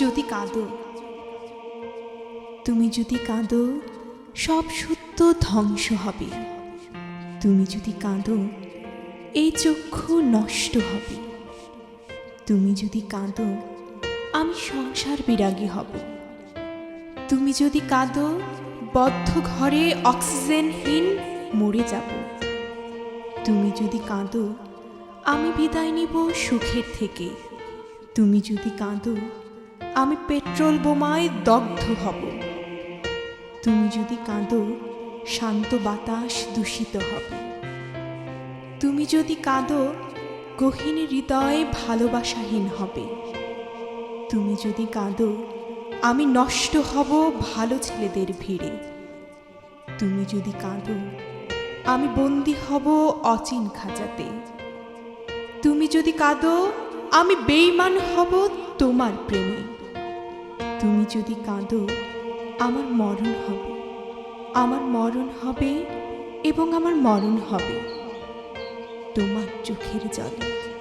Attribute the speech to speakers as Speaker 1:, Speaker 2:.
Speaker 1: যদি কাঁদো, তুমি যদি কাঁদো, সব সত্য ধ্বংস হবে। তুমি যদি কাঁদো, এই চক্ষু নষ্ট হবে। তুমি যদি কাঁদো, আমি সংসার বিরাগী হব। তুমি যদি কাঁদো, বদ্ধ ঘরে অক্সিজেনহীন মরে যাব। তুমি যদি কাঁদো, আমি বিদায় নিব সুখের থেকে। তুমি যদি কাঁদো, আমি পেট্রোল বোমায় দগ্ধ হব। তুমি যদি কাঁদো, শান্ত বাতাস দূষিত হবে। তুমি যদি কাঁদো, গহীন হৃদয়ে ভালোবাসাহীন হবে। তুমি যদি কাঁদো, আমি নষ্ট হব ভালো ছেলেদের ভিড়ে। তুমি যদি কাঁদো, আমি বন্দি হব অচিন খাঁচাতে। তুমি যদি কাঁদো আমি বেইমান হব তোমার প্রেমে। তুমি যদি কাঁদো, আমার মরণ হবে। আমার মরণ হবে এবং আমার মরণ হবে তোমার চোখের জলে।